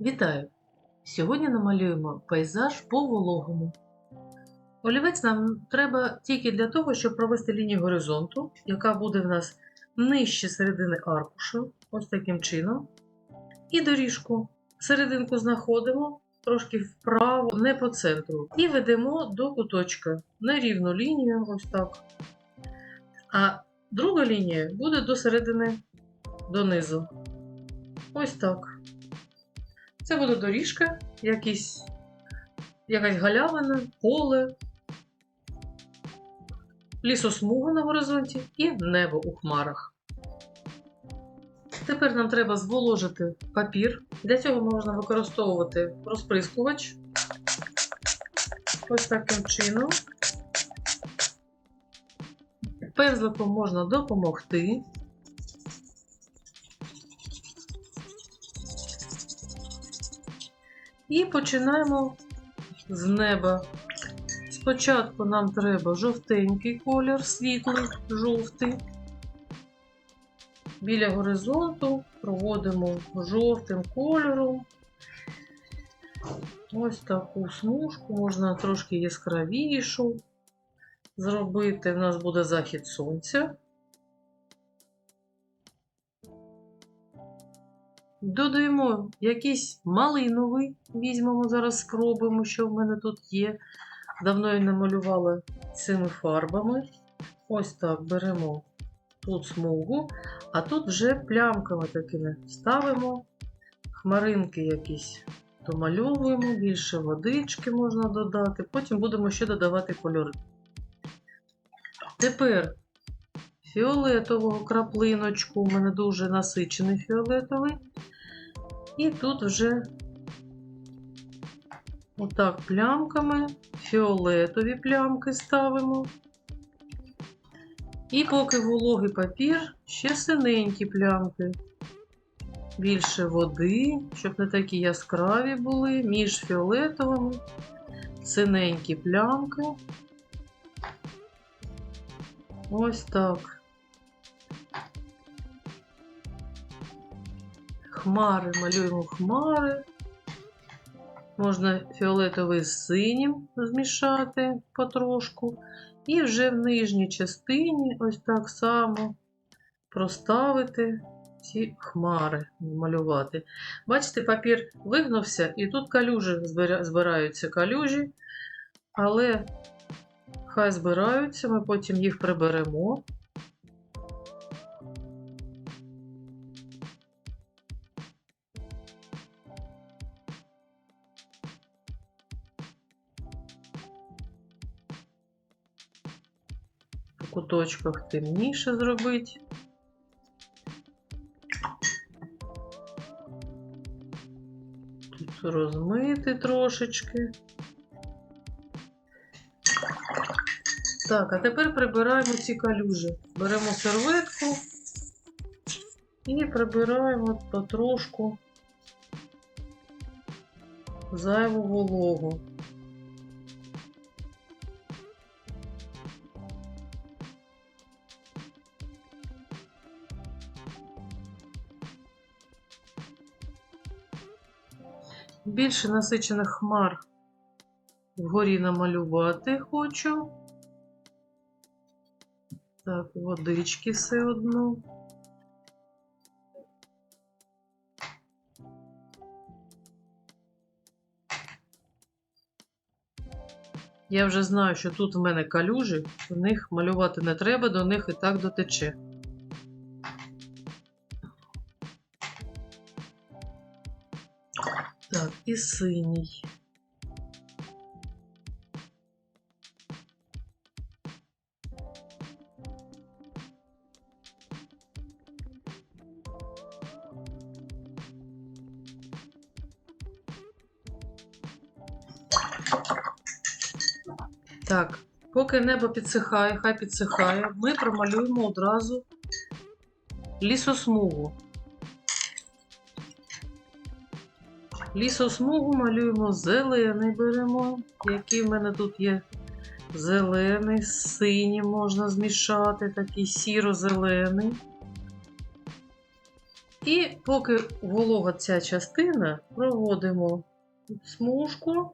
Вітаю! Сьогодні намалюємо пейзаж по вологому. Олівець нам треба тільки для того, щоб провести лінію горизонту, яка буде в нас нижче середини аркушу, ось таким чином. І доріжку. Серединку знаходимо трошки вправо, не по центру. І ведемо до куточка на рівну лінію, ось так. А друга лінія буде до середини донизу. Ось так. Це буде доріжка, якісь, якась галявина, поле, лісосмуга на горизонті і небо у хмарах. Тепер нам треба зволожити папір. Для цього можна використовувати розприскувач. Ось таким чином. Пензликом можна допомогти. І починаємо з неба. Спочатку нам треба жовтенький колір, світлий, жовтий. Біля горизонту проводимо жовтим кольором. Ось таку смужку, можна трошки яскравішу зробити. У нас буде захід сонця. Додаємо якийсь малиновий, візьмемо зараз, спробуємо, що в мене тут є. Давно я не малювала цими фарбами. Ось так беремо тут смугу, а тут вже плямками такими ставимо. Хмаринки якісь домальовуємо, більше водички можна додати. Потім будемо ще додавати кольори. Тепер фіолетового краплиночку, у мене дуже насичений фіолетовий. І тут вже отак плямками, фіолетові плямки ставимо. І поки вологий папір, ще синенькі плямки. Більше води, щоб не такі яскраві були, між фіолетовими, синенькі плямки. Ось так. Хмари, малюємо хмари. Можна фіолетовий з синім змішати потрошку. І вже в нижній частині ось так само проставити ці хмари, малювати. Бачите, папір вигнувся, і тут калюжі збираються калюжі, але хай збираються, ми потім їх приберемо. По куточках темніше зробити. Тут розмити трошечки. Так, а тепер прибираємо ці калюжі. Беремо серветку і прибираємо потрошку зайву вологу. Більше насичених хмар вгорі намалювати хочу. Так, водички все одно. Я вже знаю, що тут в мене калюжі, в них малювати не треба, до них і так дотече. І синій. Так, поки небо підсихає, хай підсихає, ми промалюємо одразу лісосмугу. Лісосмугу малюємо зелений беремо, який в мене тут є зелений, з синім можна змішати, такий сіро-зелений. І поки волога ця частина, проводимо смужку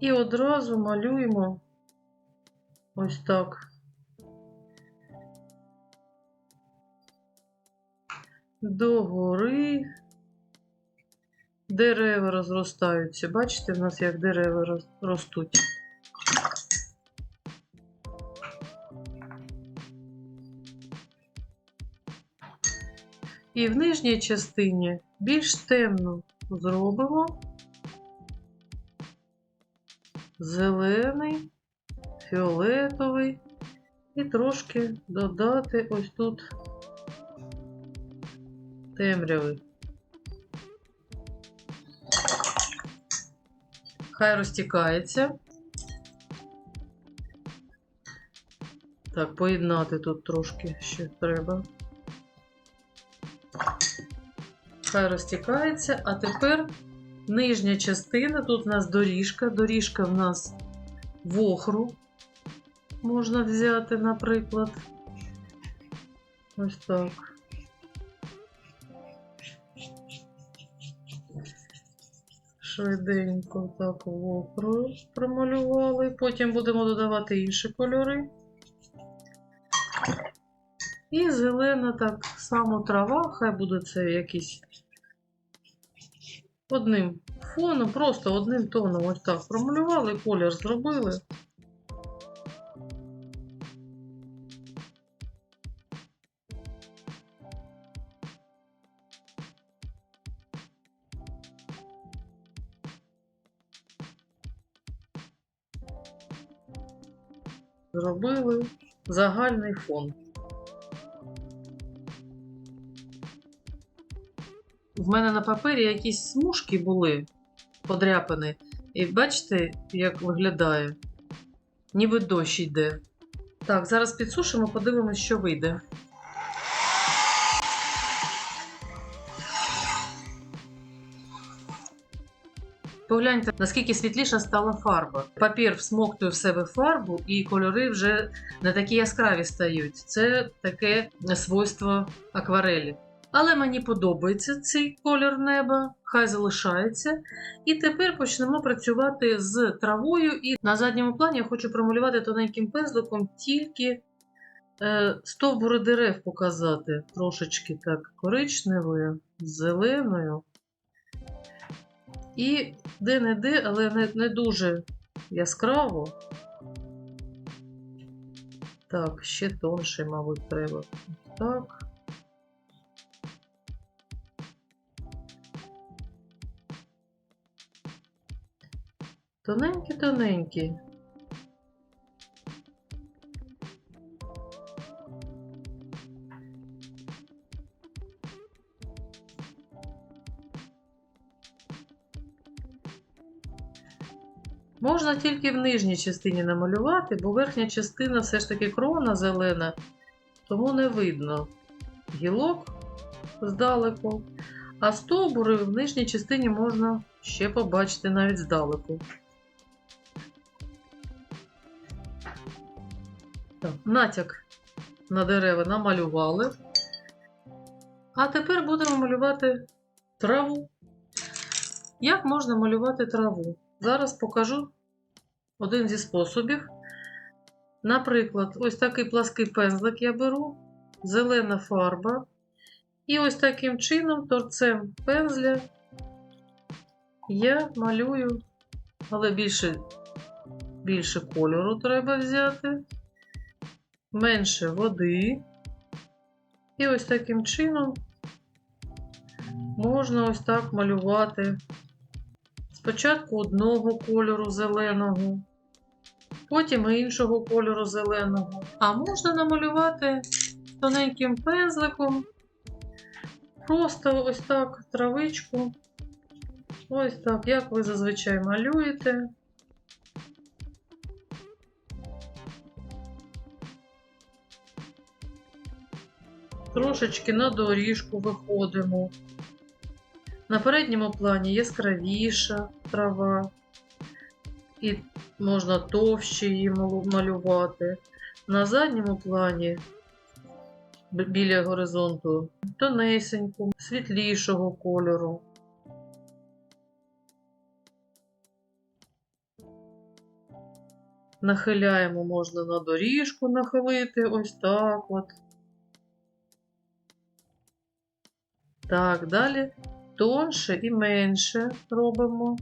і одразу малюємо ось так. Догори. Дерева розростаються. Бачите, в нас як дерева ростуть. І в нижній частині більш темно зробимо. Зелений, фіолетовий. І трошки додати ось тут темряви. Хай розтікається. Так, поєднати тут трошки ще треба. Хай розтікається, а тепер нижня частина, тут у нас доріжка. Доріжка в нас вохру можна взяти, наприклад. Ось так. Швиденько так вохру промалювали. Потім будемо додавати інші кольори. І зелена так само трава, хай буде це якийсь одним фоном, просто одним тоном ось так промалювали, колір зробили. Зробили загальний фон. В мене на папері якісь смужки були подряпані. І бачите, як виглядає? Ніби дощ йде. Так, зараз підсушимо, подивимось, що вийде. Погляньте, наскільки світліша стала фарба. Папір всмоктує в себе фарбу, і кольори вже не такі яскраві стають. Це таке свойство акварелі. Але мені подобається цей колір неба, хай залишається. І тепер почнемо працювати з травою. І на задньому плані я хочу промалювати тоненьким пензликом тільки е, стовбури дерев показати. Трошечки так коричневою, зеленою. І де-не-де, але не, не дуже яскраво. Так, ще тонше, мабуть, треба. Так. Тоненькі-тоненькі. Можна тільки в нижній частині намалювати, бо верхня частина все ж таки крона зелена, тому не видно гілок здалеку. А стовбури в нижній частині можна ще побачити навіть здалеку. Натяк на дерева намалювали. А тепер будемо малювати траву. Як можна малювати траву? Зараз покажу один зі способів. Наприклад, ось такий плаский пензлик я беру, зелена фарба. І ось таким чином, торцем пензля, я малюю, але більше, більше кольору треба взяти, менше води. І ось таким чином можна ось так малювати. Спочатку одного кольору зеленого, потім іншого кольору зеленого. А можна намалювати тоненьким пензликом. Просто ось так травичку. Ось так, як ви зазвичай малюєте. Трошечки на доріжку виходимо. На передньому плані яскравіша трава, і можна товще її малювати. На задньому плані біля горизонту, тонесеньку, світлішого кольору. Нахиляємо, можна на доріжку нахилити, ось так от. Так, далі тонше і менше робимо.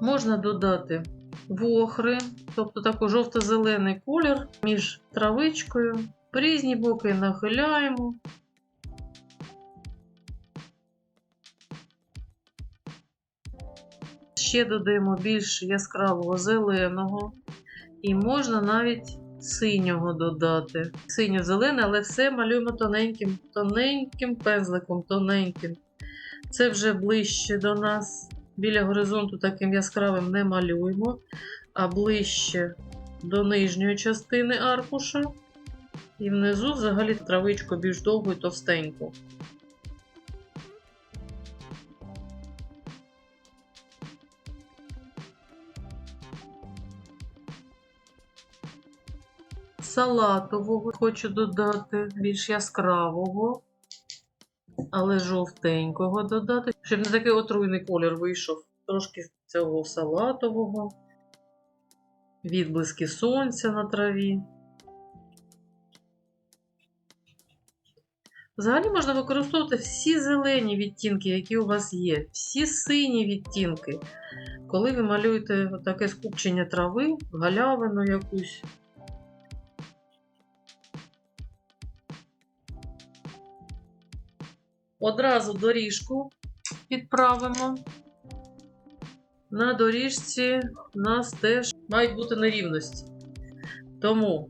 Можна додати вохри, тобто такий жовто-зелений колір між травичкою. В різні боки нахиляємо. Ще додаємо більш яскравого зеленого. І можна навіть синього додати. Синьо-зелене, але все малюємо тоненьким, тоненьким пензликом, тоненьким. Це вже ближче до нас. Біля горизонту таким яскравим не малюємо, а ближче до нижньої частини аркуша. І внизу взагалі травичку більш довгу і товстеньку. Салатового хочу додати більш яскравого, але жовтенького додати, щоб не такий отруйний колір вийшов. Трошки цього салатового, відблиски сонця на траві. Взагалі можна використовувати всі зелені відтінки, які у вас є, всі сині відтінки. Коли ви малюєте таке скупчення трави, галявину якусь. Одразу доріжку підправимо. На доріжці у нас теж мають бути нерівності. Тому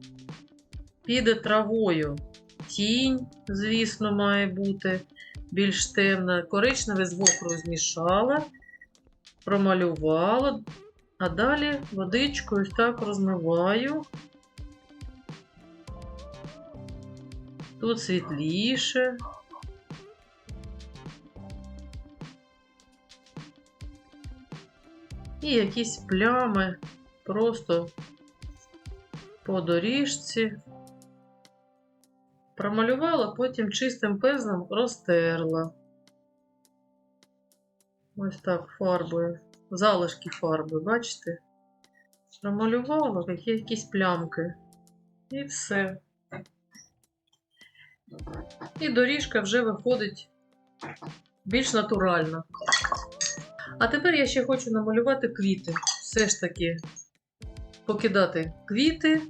піде травою тінь, звісно, має бути більш темна. Коричневе з вохрою змішала, промалювала, а далі водичкою так розмиваю. Тут світліше. І якісь плями просто по доріжці. Промалювала, потім чистим пензлем розтерла. Ось так фарбою. Залишки фарби, бачите? Промалювала які- якісь плямки. І все. І доріжка вже виходить більш натуральна. А тепер я ще хочу намалювати квіти. Все ж таки покидати квіти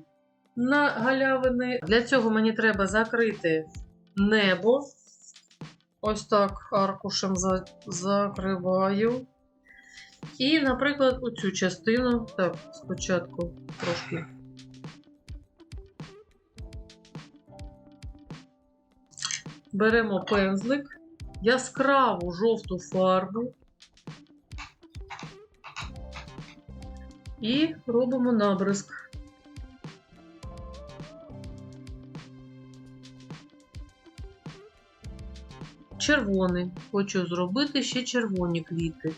на галявини. Для цього мені треба закрити небо. Ось так аркушем за- закриваю. І, наприклад, оцю частину. Так, спочатку трошки. Беремо пензлик, яскраву жовту фарбу. І робимо набризк. Червоний. Хочу зробити ще червоні квіти.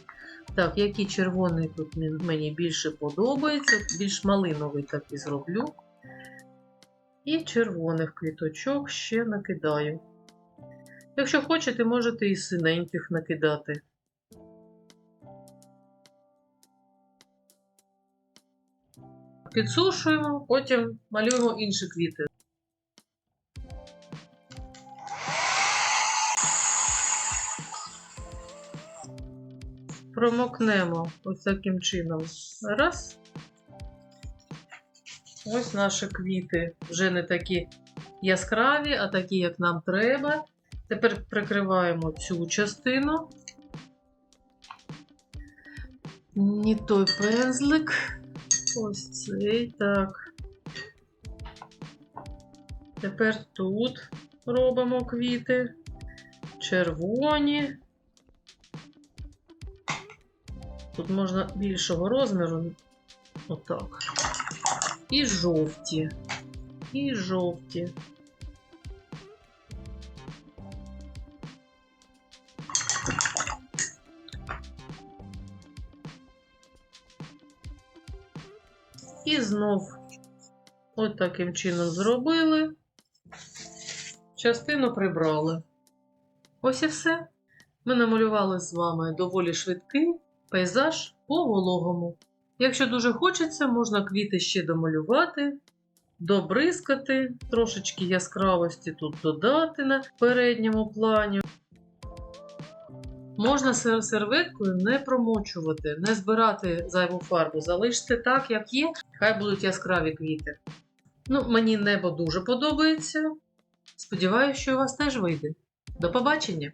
Так, який червоний тут мені більше подобається, більш малиновий так і зроблю. І червоних квіточок ще накидаю. Якщо хочете, можете і синеньких накидати. Підсушуємо, потім малюємо інші квіти. Промокнемо ось таким чином. Раз. Ось наші квіти вже не такі яскраві, а такі, як нам треба. Тепер прикриваємо цю частину. Не той пензлик. Ось цей так. Тепер тут робимо квіти. Червоні. Тут можна більшого розміру. Отак. І жовті. І жовті. Знов от таким чином зробили. частину прибрали. Ось і все. Ми намалювали з вами доволі швидкий пейзаж по вологому. Якщо дуже хочеться, можна квіти ще домалювати, добризкати, трошечки яскравості тут додати на передньому плані. Можна сер- серветкою не промочувати, не збирати зайву фарбу, залиште так, як є, хай будуть яскраві квіти. Ну, мені небо дуже подобається. Сподіваюся, що у вас теж вийде. До побачення!